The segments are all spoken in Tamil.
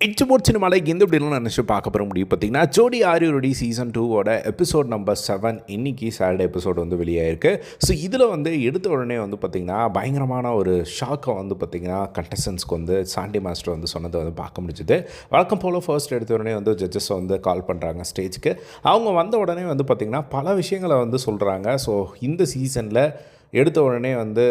இச்சு மலைக்கு இந்த இப்படிலாம் நினச்சி பார்க்க போகிற முடியும் பார்த்தீங்கன்னா Jodi are you ready season டூவோட எபிசோட் நம்பர் செவன் இன்னைக்கு சாட்டர்டே எபிசோட் வந்து வெளியாயிருக்கு. ஸோ இதில் வந்து எடுத்த உடனே வந்து பார்த்திங்கன்னா பயங்கரமான ஒரு ஷாக்கை வந்து பார்த்திங்கன்னா கண்டஸ்டன்ஸ்க்கு வந்து சாண்டி மாஸ்டர் வந்து சொன்னதை வந்து பார்க்க முடிஞ்சுது. வழக்கம் போல் ஃபர்ஸ்ட் எடுத்த உடனே வந்து ஜட்ஜஸ் வந்து கால் பண்ணுறாங்க ஸ்டேஜ்க்கு அவங்க வந்த உடனே வந்து பார்த்திங்கன்னா பல விஷயங்களை வந்து சொல்கிறாங்க ஸோ இந்த சீசனில் எடுத்த உடனே வந்து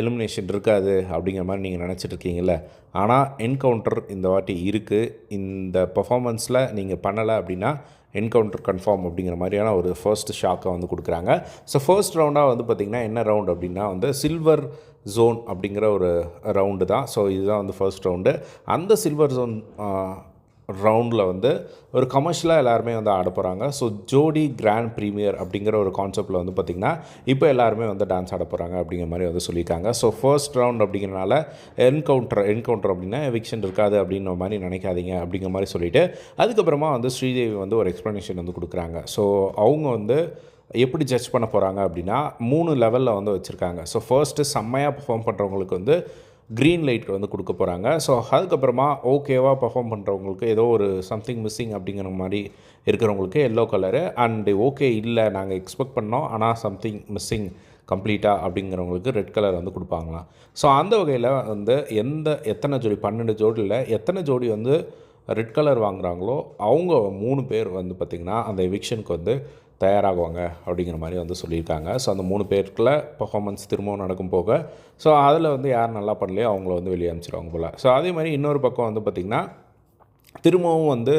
எலிமினேஷன் இருக்காது அப்படிங்கிற மாதிரி நீங்கள் நினச்சிட்ருக்கீங்கள ஆனால் என்கவுண்டர் இந்த வாட்டி இருக்குது இந்த பர்ஃபாமன்ஸில் நீங்கள் பண்ணலை அப்படின்னா என்கவுண்டர் கன்ஃபார்ம் அப்படிங்கிற மாதிரியான ஒரு ஃபர்ஸ்ட் ஷாக்கை வந்து கொடுக்குறாங்க. ஸோ ஃபர்ஸ்ட் ரவுண்டாக வந்து பார்த்திங்கன்னா என்ன ரவுண்ட் அப்படின்னா வந்து சில்வர் ஜோன் அப்படிங்கிற ஒரு ரவுண்டு தான். ஸோ இதுதான் வந்து ஃபர்ஸ்ட் ரவுண்டு அந்த சில்வர் ஜோன் ரவுண்டில் வந்து ஒரு கமர்ஷியலாக எல்லாருமே வந்து ஆட போகிறாங்க ஸோ ஜோடி கிராண்ட் ப்ரீமியர் அப்படிங்கிற ஒரு கான்செப்ட்டில் வந்து பார்த்திங்கன்னா இப்போ எல்லாருமே வந்து டான்ஸ் ஆட போகிறாங்க அப்படிங்கிற மாதிரி வந்து சொல்லியிருக்காங்க. ஸோ ஃபர்ஸ்ட் ரவுண்ட் அப்படிங்கிறனால என்கவுண்டர் என்கவுண்டர் அப்படின்னா எவிக்ஷன் இருக்காது அப்படின்ற மாதிரி நினைக்காதீங்க அப்படிங்கிற மாதிரி சொல்லிவிட்டு அதுக்கப்புறமா வந்து ஸ்ரீதேவி வந்து ஒரு எக்ஸ்ப்ளனேஷன் வந்து கொடுக்குறாங்க. ஸோ அவங்க வந்து எப்படி ஜட்ஜ் பண்ண போகிறாங்க அப்படின்னா மூணு லெவலில் வந்து வச்சுருக்காங்க. ஸோ ஃபர்ஸ்ட்டு செம்மையாக பர்ஃபார்ம் பண்ணுறவங்களுக்கு வந்து க்ரீன் லைட் வந்து கொடுக்க போகிறாங்க ஸோ அதுக்கப்புறமா ஓகேவாக பர்ஃபார்ம் பண்ணுறவங்களுக்கு ஏதோ ஒரு சம்திங் மிஸ்ஸிங் அப்படிங்கிற மாதிரி இருக்கிறவங்களுக்கு எல்லோ கலரு அண்டு ஓகே இல்லை நாங்கள் எக்ஸ்பெக்ட் பண்ணோம். ஆனால் சம்திங் மிஸ்ஸிங் கம்ப்ளீட்டாக அப்படிங்கிறவங்களுக்கு ரெட் கலர் வந்து கொடுப்பாங்களாம். ஸோ அந்த வகையில் வந்து எந்த எத்தனை ஜோடி? பன்னெண்டு ஜோடியில் எத்தனை ஜோடி வந்து ரெட் கலர் வாங்குகிறாங்களோ அவங்க மூணு பேர் வந்து பார்த்திங்கன்னா அந்த எவிக்ஷனுக்கு வந்து தயாராகுவாங்க அப்படிங்கிற மாதிரி வந்து சொல்லியிருக்காங்க. ஸோ அந்த மூணு பேருக்குள்ள பர்ஃபாமன்ஸ் திரும்பவும் நடக்கும் போக ஸோ அதில் வந்து யார் நல்லா பண்ணலையோ அவங்கள வந்து வெளியே அனுப்பிச்சிடுவாங்க போல். ஸோ அதே மாதிரி இன்னொரு பக்கம் வந்து பார்த்திங்கன்னா திரும்பவும் வந்து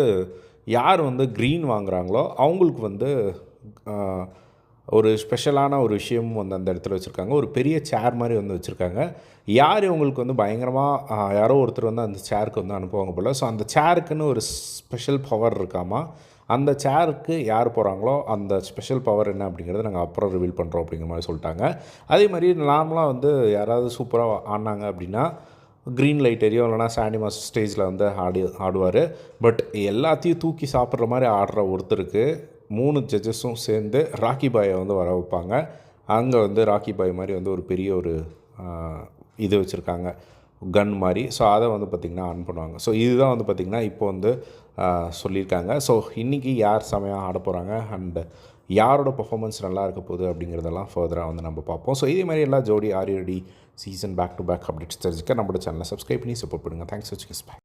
யார் வந்து க்ரீன் வாங்குகிறாங்களோ அவங்களுக்கு வந்து ஒரு ஸ்பெஷலான ஒரு விஷயமும் வந்து அந்த இடத்துல வச்சுருக்காங்க. ஒரு பெரிய சேர் மாதிரி வந்து வச்சுருக்காங்க. யார் இவங்களுக்கு வந்து பயங்கரமாக யாரோ ஒருத்தர் வந்து அந்த சேருக்கு வந்து அனுப்புவாங்க போல். ஸோ அந்த சேருக்குன்னு ஒரு ஸ்பெஷல் பவர் இருக்காமா? அந்த சேருக்கு யார் போகிறாங்களோ அந்த ஸ்பெஷல் பவர் என்ன அப்படிங்கிறத நாங்கள் அப்புறம் ரிவீல் பண்ணுறோம் அப்படிங்கிற மாதிரி சொல்லிட்டாங்க. அதே மாதிரி நார்மலாக வந்து யாராவது சூப்பராக ஆடினாங்க அப்படின்னா க்ரீன் லைட் எரியும் இல்லைனா சாண்டி மாஸ்டர் ஸ்டேஜில் வந்து ஆடி ஆடுவார். பட் எல்லாத்தையும் தூக்கி சாப்பிட்ற மாதிரி ஆடுற ஒருத்தருக்கு மூணு ஜட்ஜஸும் சேர்ந்து ராக்கி பாயை வந்து வர வைப்பாங்க. அங்கே வந்து ராக்கி பாய் மாதிரி வந்து ஒரு பெரிய ஒரு இது வச்சுருக்காங்க. கன் மாதிரி. ஸோ அதை வந்து பார்த்திங்கன்னா ஆன் பண்ணுவாங்க. ஸோ இதுதான் வந்து பார்த்திங்கன்னா இப்போ வந்து சொல்லியிருக்காங்க. ஸோ இன்றைக்கி யார் செமையாக ஆட போகிறாங்க அண்டு யாரோட பர்ஃபாமன்ஸ் நல்லா இருக்க போகுது அப்படிங்கிறதெல்லாம் ஃபர்தராக வந்து நம்ம பார்ப்போம். ஸோ இதே மாதிரி எல்லா Jodi are you ready season back to back updates தெரிஞ்சுக்க நம்மளோட சேனலை சப்ஸ்கிரைப் பண்ணி சப்போர்ட் பண்ணுங்கள் தேங்க்ஸ் வச்சுக்கஸ் பை